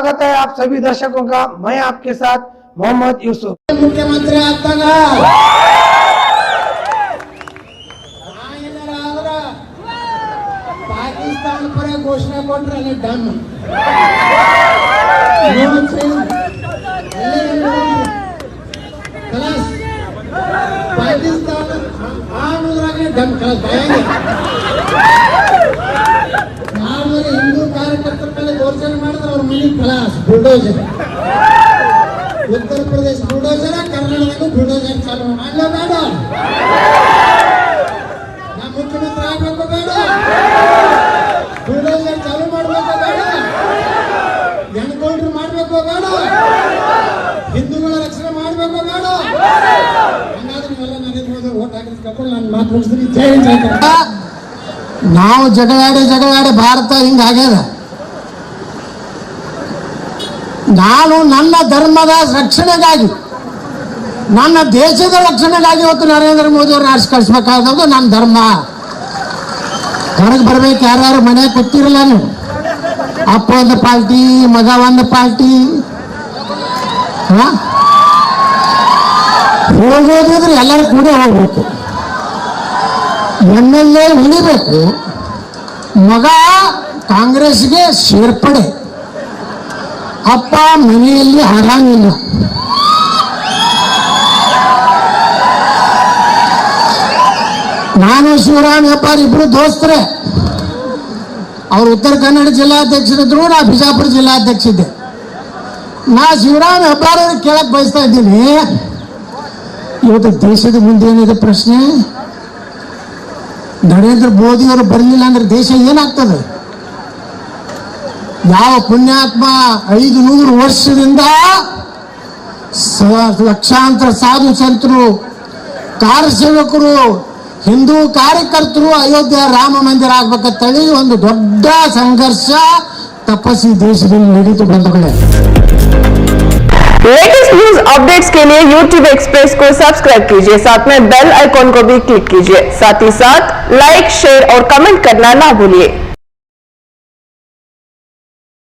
स्वागत है आप सभी दर्शकों का मैं आपके साथ मोहम्मद यूसुफ ಮುಖ್ಯಮಂತ್ರಿ ಆದಾಗ ಏನಾರ ಆದ್ರ ಪಾಕಿಸ್ತಾನ ಪರ ಘೋಷಣೆ ಕೊಟ್ರೆ ಅಲ್ಲಿ ಡನ್ ಕಲಾಸ್ ಪಾಕಿಸ್ತಾನ ಆಡುದ್ರಾಗೆ ಡನ್ ಕಲಾಸ್ ಭಯಂಕರ ಬುಲ್ಡೋಜರ್ ಉತ್ತರ ಪ್ರದೇಶ ಬುಲ್ಡೋಜರ ಕರ್ನಾಟಕದಲ್ಲೂ ಬುಲ್ಡೋಜರ್ ಚಾಲೂ ಮಾಡಲೇ ಬೇಡ. ನಾ ಮುಖ್ಯಮಂತ್ರಿ ಆಗ್ಬೇಕು ಬೇಡ. ಬುಲ್ಡೋಜರ್ ಚಾಲು ಮಾಡ್ಬೇಕು ಬೇಡ. ಎನ್ಕೌಂಟರ್ ಮಾಡ್ಬೇಕು ಬೇಡ. ಹಿಂದೂಗಳ ರಕ್ಷಣೆ ಮಾಡ್ಬೇಕು ಬೇಡ. ನೀವೆಲ್ಲ ನರೇಂದ್ರ ಮೋದಿ ಓಟ್ ಹಾಕಿದ್ ನಾನು ಮಾತು ಮುಗಿಸ್ತೀನಿ. ಜೈ. ನಾವು ಜಗಳಾಡಿ ಜಗಳಾಡಿ ಭಾರತ ಹಿಂಗಾಗ್ಯದ ನಾನು ನನ್ನ ಧರ್ಮದ ರಕ್ಷಣೆಗಾಗಿ, ನನ್ನ ದೇಶದ ರಕ್ಷಣೆಗಾಗಿ ಇವತ್ತು ನರೇಂದ್ರ ಮೋದಿ ಅವ್ರನ್ನ ಆರಿಸಿ ನನ್ನ ಧರ್ಮ. ಹೊರಗೆ ಬರ್ಬೇಕು, ಯಾರ್ಯಾರು ಮನೆ ಕೂತಿರಲ್ಲ ನೀವು? ಅಪ್ಪ ಒಂದು ಪಾರ್ಟಿ ಮಗ ಒಂದು ಪಾರ್ಟಿ ಹೋಗೋದಿದ್ರೆ ಎಲ್ಲರೂ ಕೂಡ ಹೋಗ್ಬೇಕು. ಎಂ ಎಲ್ ಎ ಉಳಿಬೇಕು, ಮಗ ಕಾಂಗ್ರೆಸ್ಗೆ ಸೇರ್ಪಡೆ. ಅಪ್ಪ ಮನೆಯಲ್ಲಿ ಆರಾಮಿಲ್ಲ ನಾನು. ಶಿವರಾಮ್ ವ್ಯಾಪಾರಿ ಇಬ್ರು ದೋಸ್ತರೆ. ಅವ್ರು ಉತ್ತರ ಕನ್ನಡ ಜಿಲ್ಲಾಧ್ಯಕ್ಷರಿದ್ರು ನಾ ಬಿಜಾಪುರ ಜಿಲ್ಲಾಧ್ಯಕ್ಷ ಇದ್ದೆ ನಾ ಶಿವರಾಮ್ ಹೆಬ್ಬಾರ ಅವ್ರಿಗೆ ಕೇಳಕ್ ಬಯಸ್ತಾ ಇದ್ದೀನಿ. ಇವತ್ತು ದೇಶದ ಮುಂದೆ ಏನಿದೆ ಪ್ರಶ್ನೆ? ನರೇಂದ್ರ ಮೋದಿ ಅವರು ಬರಲಿಲ್ಲ ಅಂದ್ರೆ ದೇಶ ಏನಾಗ್ತದೆ? ಯಾವ ಪುಣ್ಯಾತ್ಮ ಐದು ನೂರು ವರ್ಷದಿಂದ ಸ- ಲಕ್ಷಾಂತರ ಸಾಧು ಸಂತರು ಕಾರ್ಯಸೇವಕರು ಹಿಂದೂ ಕಾರ್ಯಕರ್ತರು ಅಯೋಧ್ಯ ರಾಮ ಮಂದಿರ ಆಗ್ಬೇಕಂತೇಳಿ ಒಂದು ದೊಡ್ಡ ಸಂಘರ್ಷ ತಪಸ್ಸಿ ದೇಶದಲ್ಲಿ ನಡೀತು ಬಂಧುಗಳೇ लेटेस्ट न्यूज अपडेट्स के लिए YouTube एक्सप्रेस को सब्सक्राइब कीजिए साथ में बेल आइकॉन को भी क्लिक कीजिए साथ ही साथ लाइक शेयर और कमेंट करना ना भूलिए